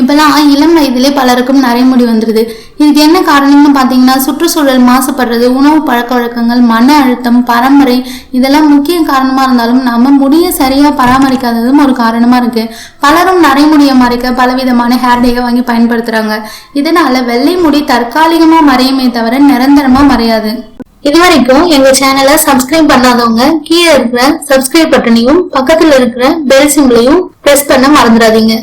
இப்பெல்லாம் இளம் வயதிலே பலருக்கும் நரைமுடி வந்துடுது இதுக்கு என்ன காரணம்னு பார்த்தீங்கன்னா சுற்றுச்சூழல் மாசுபடுறது உணவு பழக்க வழக்கங்கள் மன அழுத்தம் பரம்பரை இதெல்லாம் முக்கிய காரணமாக இருந்தாலும் நம்ம முடியை சரியாக பராமரிக்காததும் ஒரு காரணமாக இருக்கு. பலரும் நரைமுடியை மறைக்க பலவிதமான ஹேர் டேயை வாங்கி பயன்படுத்துறாங்க. இதனால வெள்ளை முடி தற்காலிகமாக மறையுமே தவிர நிரந்தரமாக மறையாது. இது வரைக்கும் எங்க சேனலை சப்ஸ்கிரைப் பண்ணாதவங்க கீழே இருக்கிற சப்ஸ்கிரைப் பட்டனையும் பக்கத்துல இருக்கிற பெல் சிம்பிளையும் பிரஸ் பண்ண மறந்துடாதீங்க.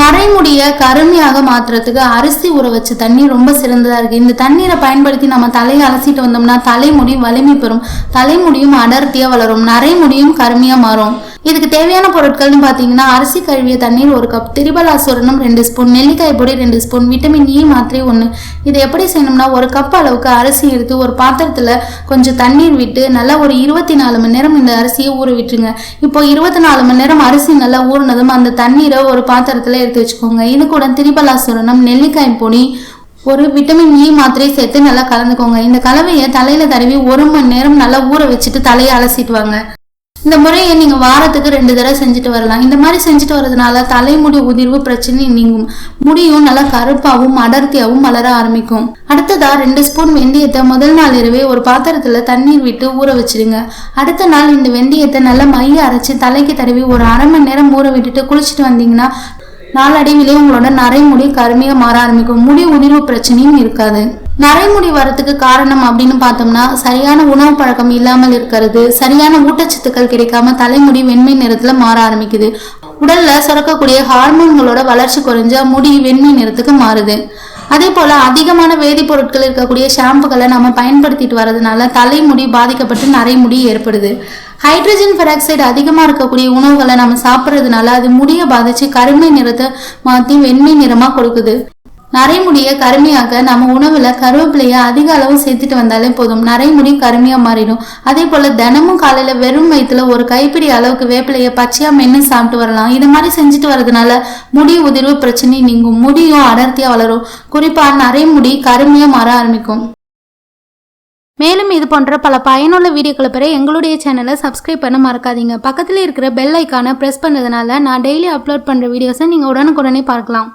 நரைமுடிய கருமையாக மாற்றுறதுக்கு அரிசி ஊற வச்ச தண்ணி ரொம்ப சிறந்ததாக இருக்குது இந்த தண்ணீரை பயன்படுத்தி நம்ம தலையை அலசிட்டு வந்தோம்னா தலைமுடி வலிமை பெறும். தலைமுடியும் அடர்த்தியாக வளரும். நரைமுடியும் கருமையாக மாறும். இதுக்கு தேவையான பொருட்கள்னு பார்த்தீங்கன்னா அரிசி கழுவிய தண்ணீர் ஒரு கப் திரிபலாசுரனும் ரெண்டு ஸ்பூன் நெல்லிக்காய் பொடி ரெண்டு ஸ்பூன் விட்டமின் இ மாத்திரை ஒன்று இதை எப்படி செய்யணும்னா ஒரு கப் அளவுக்கு அரிசி எடுத்து ஒரு பாத்திரத்தில் கொஞ்சம் தண்ணீர் விட்டு நல்லா ஒரு இருபத்தி நாலு மணி நேரம் இந்த அரிசியை ஊற விட்டுருங்க. இப்போ இருபத்தி நாலு மணி நேரம் அரிசி நல்லா ஊறினதும் அந்த தண்ணீரை ஒரு பாத்திரத்தில் எடுத்து வச்சுக்கோங்க. இது கூட திரிபலாசுரனம் நெல்லிக்காய் பொடி ஒரு விட்டமின் இ e மாத்திரை சேர்த்து நல்லா கலந்துக்கோங்க. இந்த கலவையை தலையில தடவி ஒரு மணி நேரம் நல்லா ஊற வச்சுட்டு தலையை அலசிட்டு வாங்க. இந்த முறையை நீங்க வாரத்துக்கு ரெண்டு தடவை செஞ்சுட்டு வரலாம். இந்த மாதிரி செஞ்சுட்டு வரதுனால தலைமுடி உதிர்வு பிரச்சனை நீங்கும். முடியும் நல்லா கருப்பாகவும் அடர்த்தியாகவும் வளர ஆரம்பிக்கும். அடுத்ததா ரெண்டு ஸ்பூன் வெந்தயத்தை முதல் நாள் இரவே ஒரு பாத்திரத்துல தண்ணீர் விட்டு ஊற வச்சிடுங்க. அடுத்த நாள் இந்த வெந்தயத்தை நல்லா மைய அரைச்சு தலைக்கு தடவி ஒரு அரை மணி நேரம் ஊற விட்டுட்டு குளிச்சுட்டு வந்தீங்கன்னா நாளடைவிலே உங்களோட நரைமுடி கருமையா மாற ஆரம்பிக்கும். முடி உதிர்வு பிரச்சனையும் இருக்காது. நரைமுடி வரத்துக்கு காரணம் அப்படின்னு பார்த்தோம்னா சரியான உணவு பழக்கம் இல்லாமல் இருக்கிறது சரியான ஊட்டச்சத்துக்கள் கிடைக்காம தலைமுடி வெண்மை நிறத்துல மாற ஆரம்பிக்குது. உடல்ல சுரக்கக்கூடிய ஹார்மோன்களோட வளர்ச்சி குறைஞ்சா முடி வெண்மை நிறத்துக்கு மாறுது. அதே போல அதிகமான வேதிப்பொருட்கள் இருக்கக்கூடிய ஷாம்புகளை நம்ம பயன்படுத்திட்டு வரதுனால தலைமுடி பாதிக்கப்பட்டு நரைமுடி ஏற்படுது. ஹைட்ரஜன் பெராக்சைடு அதிகமாக இருக்கக்கூடிய உணவுகளை நம்ம சாப்பிட்றதுனால அது முடியை பாதிச்சு கருமை நிறத்தை மாற்றி வெண்மை நிறமாக கொடுக்குது. நரைமுடியை கருமையாக்க நம்ம உணவுல கருவேப்பிலைய அதிக அளவு சேர்த்துட்டு வந்தாலே போதும். நரைமுடி கருமையா மாறிடும். அதே போல தினமும் காலையில வெறும் வயிற்றுல ஒரு கைப்பிடி அளவுக்கு வேப்பிலைய பச்சையா மென்னு சாப்பிட்டு வரலாம். இது மாதிரி செஞ்சுட்டு வரதுனால முடி உதிர்வு பிரச்சனை நீங்கும். முடியும் அடர்த்தியா வளரும். குறிப்பா நரைமுடி கருமையா மாற ஆரம்பிக்கும். மேலும் இது போன்ற பல பயனுள்ள வீடியோக்களை பெற எங்களுடைய சேனலை சப்ஸ்கிரைப் பண்ண மறக்காதீங்க. பக்கத்தில் இருக்கிற பெல் ஐக்கானை ப்ரெஸ் பண்ணதுனால நான் டெய்லி அப்லோட் பண்ணுற வீடியோஸை நீங்கள் உடனுக்குடனே பார்க்கலாம்.